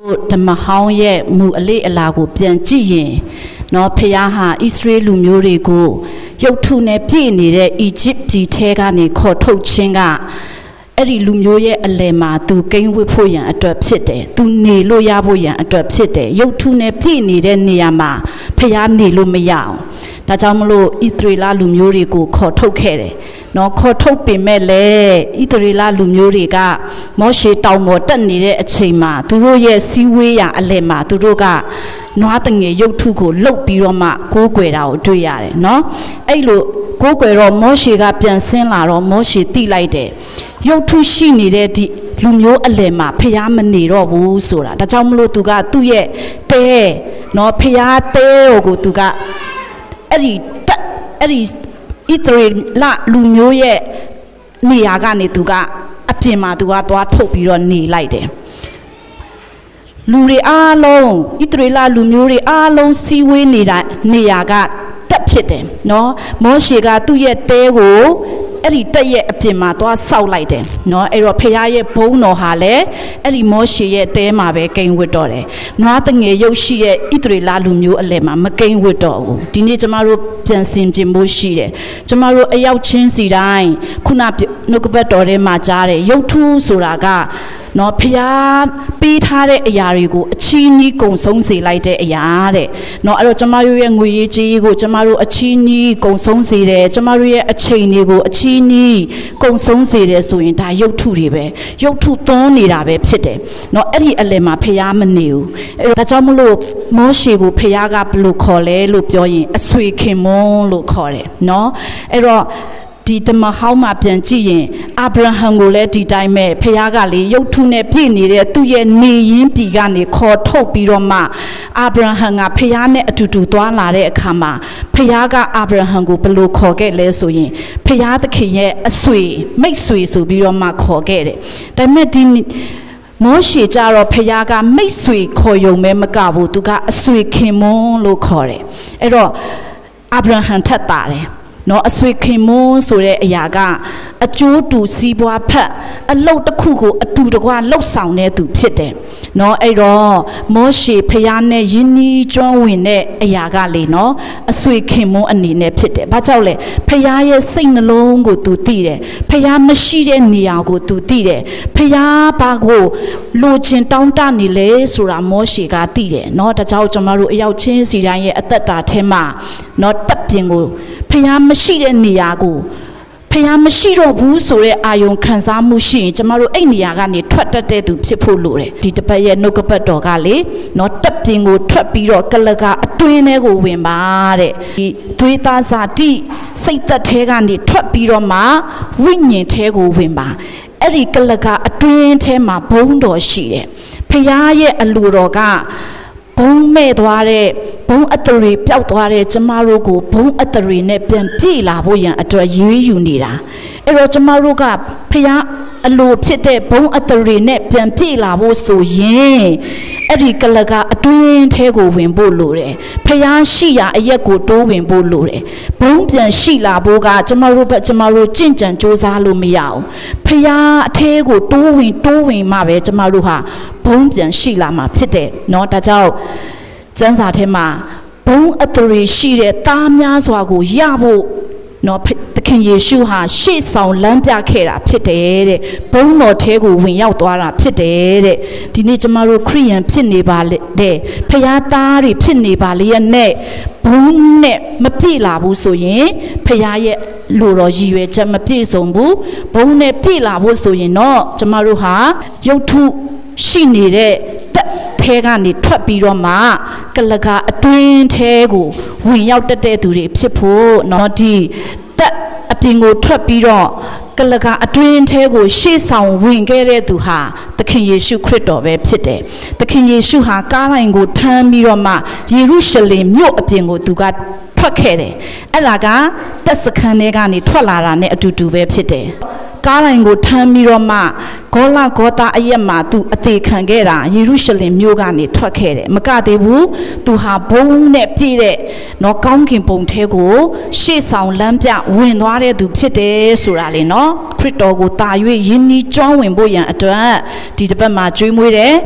ဓမ္မဟောင်းရဲ့မူအလေးအလာကို ပြန်ကြည့်ရင်နော်ဖះဟာဣသရေလလူမျိုးတွေကိုရုပ်ထုနဲ့ပြည့်နေတဲ့အီဂျစ်ပြည်ထဲကနေခေါ်ထုတ်ခြင်းကအဲ့ဒီလူမျိုးရဲ့အလယ်မှာသူကိန်းဝတ်ဖို့ရန်အတွက်ဖြစ်တယ်သူနေလို့ရဖို့ရန်အတွက်ဖြစ်တယ်ရုပ်ထုနဲ့ပြည့်နေတဲ့နေရာမှာဖះနေလို့မရအောင်ဒါကြောင့်မလို့ဣသရေလလူမျိုးတွေကိုခေါ်ထုတ်ခဲ့တယ် နော်ခေါ်ထုတ်ပင်မဲ့လေဣသရေလလူမျိုးတွေကမောရှေတောင်ပေါ်တက်နေတဲ့အချိန်မှာသူတို့ရဲ့စီးဝေးရာအလယ်မှာသူတို့ကနွားတငယ်ရုပ်ထုကိုလှုပ်ပြီးတော့မှကိုးကွယ်တာကိုတွေ့ရတယ်နော်အဲ့လိုကိုးကွယ်တော့မောရှေကပြန်ဆင်းလာတော့မောရှေတိလိုက်တယ်ရုပ်ထုရှိနေတဲ့ဒီလူမျိုးအလယ်မှာဖျားမနေတော့ဘူးဆိုတာဒါကြောင့်မလို့သူကသူ့ရဲ့တဲနော်ဖျားတဲကိုသူကအဲ့ဒီတက်အဲ့ဒီ ဣသရေလလူမျိုးရဲ့နေရာကနေသူကအပြင်မှာသူကသွားထုတ်ပြီးတော့နေလိုက်တယ်လူတွေအားလုံးဣသရေလလူမျိုးတွေအားလုံးစီဝေးနေတာနေရာကတက်ဖြစ်တယ်နော်မောရှေကသူ့ရဲ့တဲကို အဲ့ဒီတက်ရဲ့အပြင်မှာသွားဆောက်လိုက်တယ်နော်အဲ့တော့ဖခင်ရဲ့ဘုန်းတော်ဟာလည်းအဲ့ဒီမောရှေရဲ့တဲမှာပဲကိန်းဝတ်တော့တယ်နွားတငယ်ရုပ်ရှိရဲ့ဣသရေလလူမျိုးအလယ်မှာမကိန်းဝတ်တော့ဘူးဒီနေ့ကျမတို့ပြန်ဆင်ခြင်ဖို့ရှိတယ်ကျမတို့အရောက်ချင်းစီတိုင်းခုနနှုတ်ကပတ်တော်ထဲမှာကြားတယ်ရုပ်ထုဆိုတာက နော်ဖျားပေးထားတဲ့အရာတွေကိုအချီးနှီးကုံဆုံးစေလိုက်တဲ့အရာတဲ့နော်အဲ့တော့ကျမတို့ရဲ့ငွေရေးကြေးရေးကိုကျမတို့အချီးနှီးကုံဆုံးစေတယ်ကျမတို့ရဲ့အချိန်တွေကိုအချီးနှီးကုံဆုံးစေတယ်ဆိုရင်ဒါရုပ်ထုတွေပဲရုပ်ထုသွန်းနေတာပဲဖြစ်တယ်နော်အဲ့ဒီအလယ်မှာဖျားမနေဘူးအဲ့ဒါကြောင့်မလို့မောရှေကိုဖျားကဘယ်လိုခေါ်လဲလို့ပြောရင်အဆွေခင်မွန်းလို့ခေါ်တယ်နော်အဲ့တော့ ဒီဓမ္မဟောင်းမှာပြန်ကြည့်ရင်အာဗြဟံကိုလည်းဒီတိုင်းပဲဖခင်ကလေရုပ်ထုနဲ့ပြည့်နေတဲ့သူ့ရဲ့နေရင်းပြည်ကနေခေါ်ထုတ်ပြီးတော့မှအာဗြဟံကဖခင်နဲ့အတူတူသွားလာတဲ့အခါမှာဖခင်ကအာဗြဟံကိုဘယ်လိုခေါ်ခဲ့လဲဆိုရင်ဖခင်သခင်ရဲ့အဆွေမိတ်ဆွေဆိုပြီးတော့မှခေါ်ခဲ့တယ်ဒါပေမဲ့ဒီမောရှေကြတော့ဖခင်ကမိတ်ဆွေခေါ်ယုံမဲမကဘူးသူကအဆွေခင်မွန်းလို့ခေါ်တယ်အဲ့တော့အာဗြဟံထက်တာတယ် နော်အဆွေခင်မွန်းဆိုတဲ့အရာကအကျိုးတူစီးပွားဖက်အလုတ်တစ်ခုကိုအတူတကွလှုပ်ဆောင်တဲ့သူဖြစ်တယ်နော်အဲ့တော့မောရှေဖျားနဲ့ယင်းနီးကျွမ်းဝင်တဲ့အရာကလေနော်အဆွေခင်မွန်းအနေနဲ့ဖြစ်တယ်ဘာကြောင့်လဲဖျားရဲ့စိတ်နှလုံးကိုသူသိတယ်ဖျားမရှိတဲ့နေရာကိုသူသိတယ်ဖျားဘာကိုလိုချင်တောင်းတနေလဲဆိုတာမောရှေကသိတယ်နော်ဒါကြောင့်ကျွန်တော်တို့အရောက်ချင်းစီတိုင်းရဲ့အသက်တာထဲမှာနော်တပ်ပြင်ကို ဖျားမရှိတဲ့နေရာကိုဖះမရှိတော့ဘူးဆိုတဲ့အာယုံခံစားမှုရှိရင်ကျမတို့အဲ့နေရာကနေထွက်တတ်တဲ့သူဖြစ်ဖို့လိုတယ်ဒီတစ်ပတ်ရဲ့နှုတ်ကပတ်တော်ကလေနော်တက်ပြင်းကိုထွက်ပြီးတော့ကလကအတွင်းထဲကိုဝင်ပါတဲ့ဒီသွေးသားစာတိစိတ်သက်ထဲကနေထွက်ပြီးတော့မှဝိညာဉ်ထဲကိုဝင်ပါအဲ့ဒီကလကအတွင်းထဲမှာဘုံတော်ရှိတယ်ဖះရဲ့အလိုတော်ကဘုံမဲ့သွားတဲ့ ဘုံအတရီပျောက်သွားတဲ့ကျမတို့ကိုဘုံအတရီနဲ့ပြန်ပြေးလာဖို့ရန်အတွက်ရွေးယူနေတာအဲ့တော့ကျမတို့ကဖះအလိုဖြစ်တဲ့ဘုံအတရီနဲ့ပြန်ပြေးလာဖို့ဆိုရင်အဲ့ဒီကလကအတွင်းထဲကိုဝင်ဖို့လိုတယ်ဖះရှိရာအရက်ကိုတိုးဝင်ဖို့လိုတယ်ဘုံပြန်ရှိလာဖို့ကကျမတို့ဘက်ကျမတို့ကြင့်ကြံစူးစမ်းလို့မရအောင်ဖះအထဲကိုတိုးဝင်တိုးဝင်မှပဲကျမတို့ဟာဘုံပြန်ရှိလာမှာဖြစ်တယ်เนาะဒါကြောင့် ကျမ်းစာထဲမှာဘုံအတရီရှိတဲ့သားများစွာကိုရဖို့နော်သခင်ယေရှုဟာရှေ့ဆောင်လမ်းပြခဲ့တာဖြစ်တယ်တဲ့ဘုန်းတော်ထဲကိုဝင်ရောက်သွားတာဖြစ်တယ်တဲ့ဒီနေ့ကျမတို့ခရိယန်ဖြစ်နေပါလေတဲ့ဖခင်သားတွေဖြစ်နေပါလေရဲ့နဲ့ဘုန်းနဲ့မပြည့်လာဘူးဆိုရင်ဖခင်ရဲ့လူတော်ရည်ရွယ်ချက်မပြည့်စုံဘူးဘုန်းနဲ့ပြည့်လာဖို့ဆိုရင်တော့ကျမတို့ဟာရုပ်ထုရှိနေတဲ့တက် ထဲကနေထွက်ပြီးတော့မှကလကအတွင်းထဲကိုဝင်ရောက်တက်တဲ့သူတွေဖြစ်ဖို့เนาะဒီတက်အပြင်ကိုထွက်ပြီးတော့ကလကအတွင်းထဲကိုရှေ့ဆောင်ဝင်ခဲ့တဲ့သူဟာသခင်ယေရှုခရစ်တော်ပဲဖြစ်တယ်။သခင်ယေရှုဟာကားတိုင်းကိုထမ်းပြီးတော့မှယေရုရှလင်မြို့အပြင်ကိုသူကထွက်ခဲ့တယ်။အဲ့ဒါကတက်စခန်းထဲကနေထွက်လာတာနဲ့အတူတူပဲဖြစ်တယ်။ ကားတိုင်းကိုထမ်းပြီးတော့မှဂေါလဂေါတာအရက်မှာသူအသေးခံခဲ့တာယေရုရှလင်မြို့ကနေထွက်ခဲ့တယ်မကသေးဘူးသူဟာဘုံနဲ့ပြည့်တဲ့နော်ကောင်းကင်ဘုံထဲကို ရှေ့ဆောင်လမ်းပြဝင်သွားတဲ့သူဖြစ်တယ်ဆိုတာလေနော်ခရစ်တော်ကိုတာ၍ယဉ်နီးကျွမ်းဝင်ဖို့ရန်အတွက်ဒီတစ်ပတ်မှာကြွေးမွေးတယ်